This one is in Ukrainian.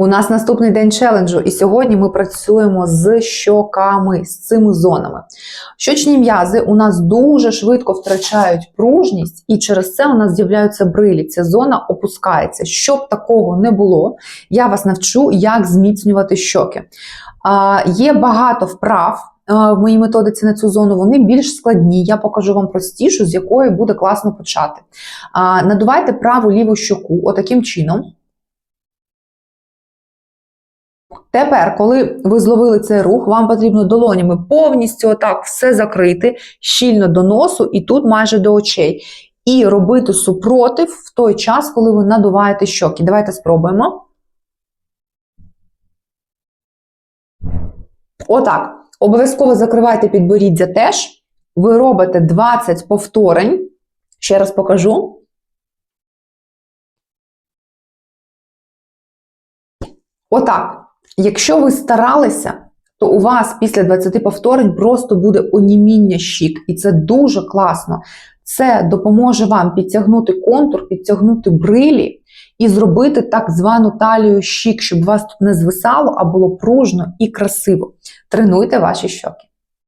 У нас наступний день челенджу, і сьогодні ми працюємо з щоками, з цими зонами. Щочні м'язи у нас дуже швидко втрачають пружність, і через це у нас з'являються брилі. Ця зона опускається. Щоб такого не було, я вас навчу, як зміцнювати щоки. А, є багато вправ. В моїй методиці на цю зону вони більш складні. Я покажу вам простішу, з якої буде класно почати. Надувайте праву ліву щоку, отаким чином. Тепер, коли ви зловили цей рух, вам потрібно долонями повністю отак все закрити, щільно до носу і тут майже до очей. І робити супротив в той час, коли ви надуваєте щоки. Давайте спробуємо. Отак. Обов'язково закривайте підборіддя теж. Ви робите 20 повторень. Ще раз покажу. Отак. Якщо ви старалися, то у вас після 20 повторень просто буде оніміння щік, і це дуже класно. Це допоможе вам підтягнути контур, підтягнути брилі і зробити так звану талію щік, щоб у вас тут не звисало, а було пружно і красиво. Тренуйте ваші щоки.